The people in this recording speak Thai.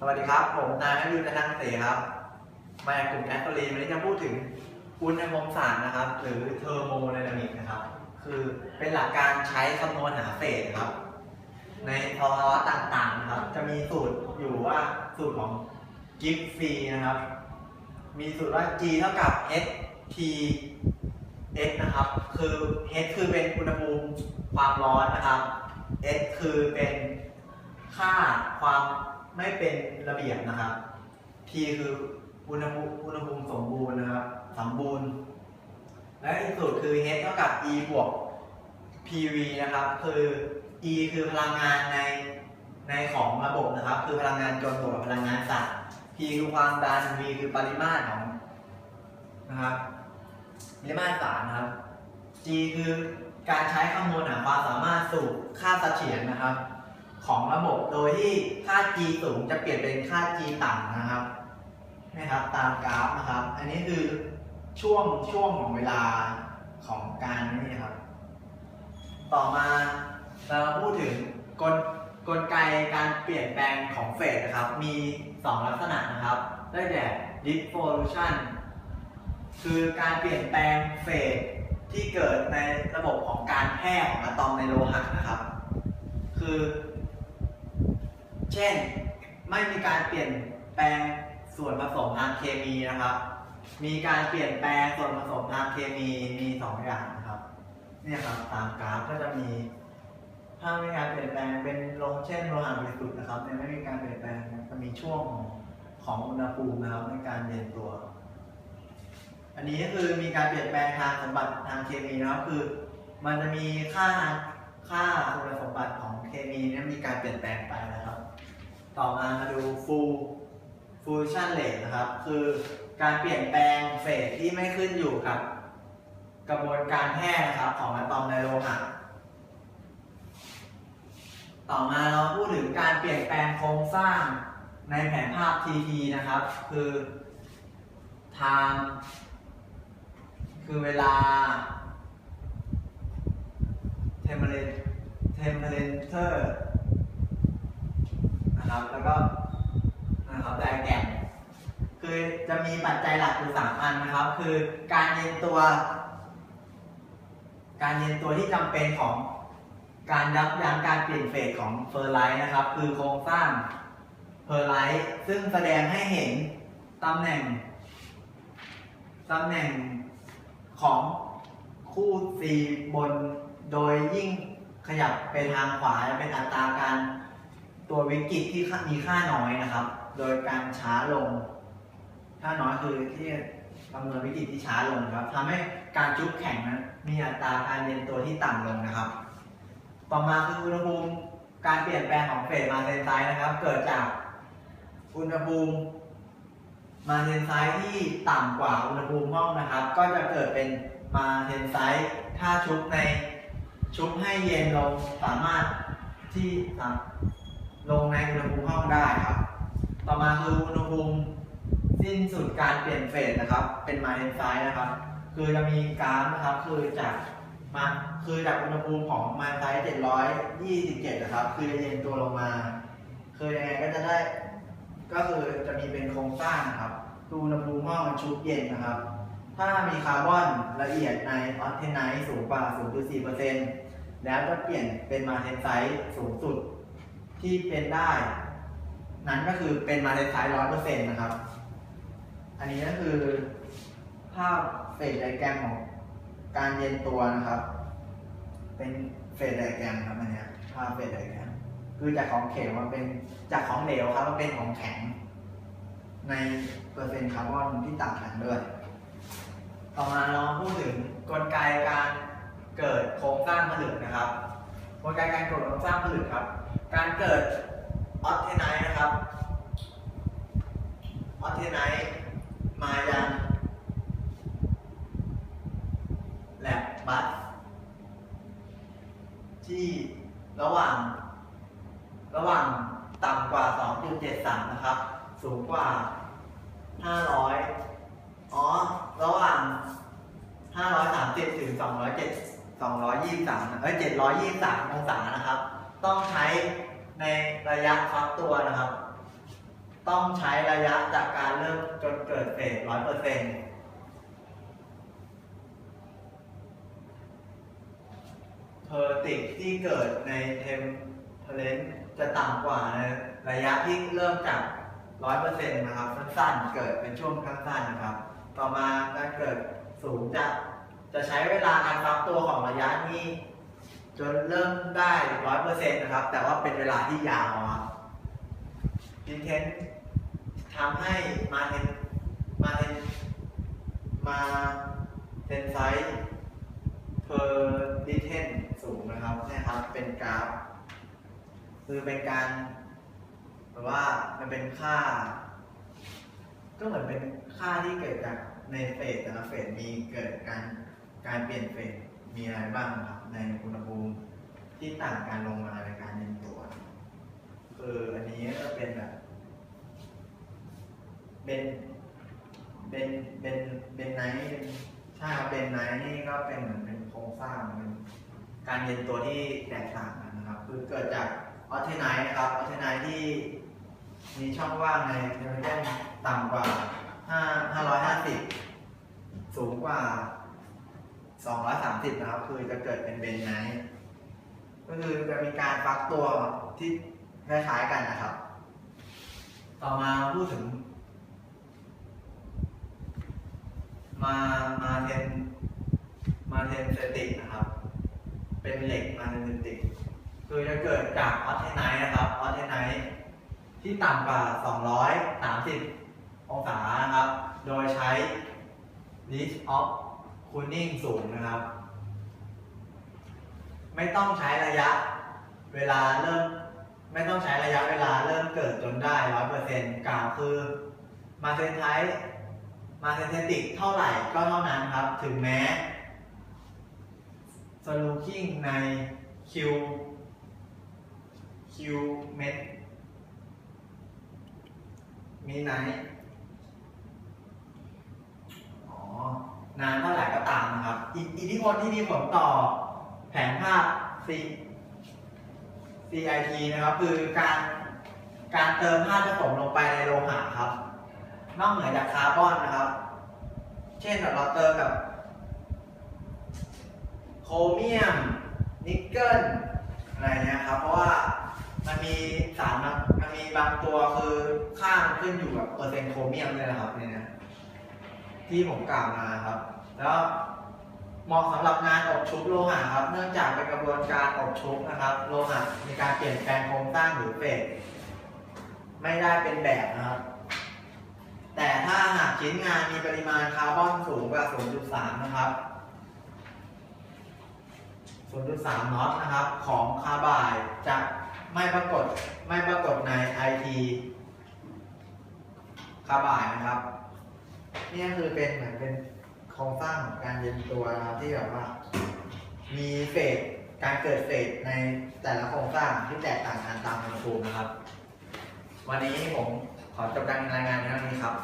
สวัสดีครับ ผมนายนยุทธนังเสครับมาจากกลุ่มแอสโตรีวันนี้จะพูดถึงอุณหภูมิศาสตร์นะครับ หรือเทอร์โมไดนามิกนะครับ คือเป็นหลักการใช้คำนวณหาเฟสครับ ในภาวะต่างๆนะครับ จะมีสูตรอยู่ว่าสูตรของกิฟฟีนะครับ มีสูตรว่า G เท่ากับ h T x นะครับ คือ h คือเป็นอุณหภูมิความร้อนนะครับ s คือเป็นค่าความ ไม่เป็นระเบียบนะครับ T คืออุณหภูมิอุณหภูมิสมบูรณ์นะครับสมบูรณ์ และอีกสูตรคือ h เท่ากับ e บวก PV นะครับ คือ E คือพลังงานในในของระบบนะครับ คือพลังงานจนบวกกับพลังงานสัตว์ P คือความดัน V คือปริมาตรของนะครับปริมาตรสารนะครับ G คือการใช้คำนวณหาความสามารถสู่ค่าเสถียรนะครับ ของระบบโดยที่ค่า G สูงจะเปลี่ยนเป็นค่า G ต่ำนะครับนะครับ ตามกราฟนะครับ อันนี้คือช่วงช่วงของเวลาของการนี่ครับ ต่อมาเราพูดถึงกลกลไกการเปลี่ยนแปลงของเฟสนะครับ มี 2 ลักษณะนะครับได้แก่ diffusion คือการเปลี่ยนแปลงเฟสที่เกิดในระบบของการแพร่ของอะตอมในโลหะนะครับ คือ เช่น ไม่มีการเปลี่ยนแปลงส่วนผสมทางเคมีนะครับ มีการเปลี่ยนแปลงส่วนผสมทางเคมีมีสองอย่างนะครับ เนี่ยครับตามกราฟก็จะมี ถ้าไมีการเปลี่ยนแปลงเป็นโลงเช่นโลหะบริสุทธิ์นะครับเนี่ยไม่มีการเปลี่ยนแปลงจะมีช่วงของอุณหภูมินะครับในการเย็นตัว อันนี้ก็คือมีการเปลี่ยนแปลงทางสมบัติทางเคมีนะครับคือ มันจะมีค่าค่าคุณสมบัติของเคมีเนี่ยมีการเปลี่ยนแปลงไปนะครับ ต่อมามาดูฟูฟูชันเลทนะครับ คือการเปลี่ยนแปลงเฟสที่ไม่ขึ้นอยู่กับกระบวนการแพร่นะครับ ของอะตอมในโลหะต่อมาเราพูดถึงการเปลี่ยนแปลงโครงสร้างในแผนภาพ TT นะครับ คือ time คือเวลา temperature นะครับ แล้วก็นะครับไดแกรมคือจะมีปัจจัยหลักอยู่สามอันนะครับ คือการเย็นตัว การเย็นตัวที่จำเป็นของการยับยั้งการเปลี่ยนเฟสของเฟอร์ไลท์นะครับ คือโครงสร้างเฟอร์ไลท์ซึ่งแสดงให้เห็นตำแหน่งตำแหน่งของคู่ C บน โดยยิ่งขยับไปทางขวาจะเป็นอัตราการ ตัววิกฤตที่มีค่าน้อยนะครับ โดยการช้าลง ค่าน้อยคือที่คำนวณวิกฤตที่ช้าลงครับทำให้การจุบแข็งนั้นมีอัตราการเย็นตัวที่ต่ำลงนะครับ ต่อมาคืออุณหภูมิการเปลี่ยนแปลงของเฟสมาเทนไซด์นะครับ เกิดจากอุณหภูมิมาเทนไซด์ที่ต่ำกว่าอุณหภูมิห้องนะครับ ก็จะเกิดเป็นมาเทนไซด์ถ้าชุบในชุบให้เย็นลงสามารถที่ ลงในอุณหภูมิห้องได้ครับ ต่อมาคืออุณหภูมิสิ้นสุดการเปลี่ยนเฟสนะครับ เป็นมาเทนไซด์นะครับ คือจะมีกราฟนะครับ คือจากมาคือจากอุณหภูมิของมาไซส์727 นะครับ คือจะเย็นตัวลงมา คือยังไงก็จะได้ ก็คือจะมีเป็นโครงสร้างนะครับคืออุณหภูมิห้องมันชุบเย็นนะครับ ถ้ามีคาร์บอนละเอียดในออสเทนไนท์สูงกว่า 0.4%แล้วจะเปลี่ยนเป็นมาเทนไซต์สูงสุด ที่เป็นได้ นั้นก็คือเป็นมาเทนไซต์100%นะครับ อันนี้ก็คือ ภาพเฟสไดแกรมของการเย็นตัวนะครับ เป็นเฟสไดแกรมครับอันนี้ภาพเฟสไดแกรมคือจากของเข็มมาเป็นจากของเหลวครับมาเป็นของแข็ง ในเปอร์เซ็นต์คาร์บอนที่ต่างกันด้วย ต่อมาเราพูดถึงกลไกการเกิดโครงสร้างผลึกนะครับกลไกการเกิดโครงสร้างผลึกครับ การเกิดออสเทนไนท์นะครับ ออสเทนไนท์มายังแลบบัสที่ระหว่าง ระหว่างต่ำกว่า 2.73 นะครับ สูงกว่า 500 อ๋อ ระหว่าง 530 ถึง 207 223เอ้ย723 องศานะครับ ต้องใช้ในระยะฟักตัวนะครับ ต้องใช้ระยะจากการเริ่มจนเกิดเฟสร้อยเปอร์เซ็นต์เพอร์ติกที่เกิดในเทมเพลนจะต่ำกว่าในระยะที่เริ่มจากร้อยเปอร์เซ็นต์นะครับ สั้นๆ เกิดเป็นช่วงสั้นๆนะครับ ต่อมาการเกิดสูงจะจะใช้เวลาการฟักตัวของระยะนี้ จนเริ่มได้ร้อยเปอร์เซ็นต์นะครับ แต่ว่าเป็นเวลาที่ยาวครับดินเทนทำให้มาเทนมาเทนมาเทนไซส์เพอร์ดิเทนสูงนะครับนี่ครับ เป็นกราฟ คือเป็นการแบบว่ามันเป็นค่า ก็เหมือนเป็นค่าที่เกิดจากในเฟสแต่ละเฟสมีเกิดการการเปลี่ยนเฟส มีอะไรบ้างครับในอุณหภูมิที่ต่างกันลงมาในการเย็นตัวคืออันนี้ก็เป็นแบบเป็นเป็นเป็นเป็นไนท์เป็นใช่ครับเป็นไนท์นี่ก็เป็นเหมือนเป็นโครงสร้างเป็นการเย็นตัวที่แตกต่างกันนะครับ คือเกิดจากออเทนไนท์นะครับออเทนไนท์ที่มีช่องว่างในไนโตรเจนต่ำกว่า5 550 สูงกว่า 230 นะครับ คือจะเกิดเป็นเบนไนท์ก็คือจะมีการฟักตัวที่คล้ายๆกันนะครับ ต่อมาพูดถึง มามาเทนมาเทนเซติกนะครับ เป็นเหล็กมาเทนเซติกคือจะเกิดจากออสเทไนท์นะครับออสเทไนท์ที่ต่ำกว่า 230 องศานะครับ โดยใช้ list of cooling สูงนะครับ ไม่ต้องใช้ระยะเวลาเริ่ม ไม่ต้องใช้ระยะเวลาเริ่มเกิดจนได้100%กล่าวคือมาเซนไทมาเซนเทติกเท่าไหร่ก็เท่านั้นครับ ถึงแม้สลูคิงใน Q Q เม็ดมีไหน อ๋อนานเท่า อิทธิพลที่มีผลต่อแผนภาพ C CIT นะครับ คือการการเติมธาตุผสมลงไปในโลหะครับ นอกเหนือจากคาร์บอนนะครับ เช่นเราเติมแบบโครเมียม นิกเกิลอะไรเนี้ยครับ เพราะว่ามันมีสารมันมีบางตัวคือค่ามันขึ้นอยู่กับเปอร์เซ็นต์โครเมียมเนี่ยนะครับเนี่ยที่ผมกล่าวมาครับ แล้ว เหมาะสำหรับงานอบชุบโลหะครับ เนื่องจากเป็นกระบวนการอบชุบนะครับ โลหะมีการเปลี่ยนแปลงโครงสร้างหรือเฟสไม่ได้เป็นแบบนะครับ แต่ถ้าหากชิ้นงานมีปริมาณคาร์บอนสูงกว่า 0.3 นะครับ 0.3 น็อตนะครับ ของคาร์บายจะไม่ปรากฏไม่ปรากฏใน IT คาร์บายนะครับ นี่ก็คือเป็นเหมือนเป็น โครงสร้างของการเย็นตัวนะครับที่แบบว่า มีเฟสการเกิดเฟสในแต่ละโครงสร้างที่แตกต่างกันตามอุณหภูมินะครับ วันนี้ผมขอจบการรายงานเท่านี้ครับ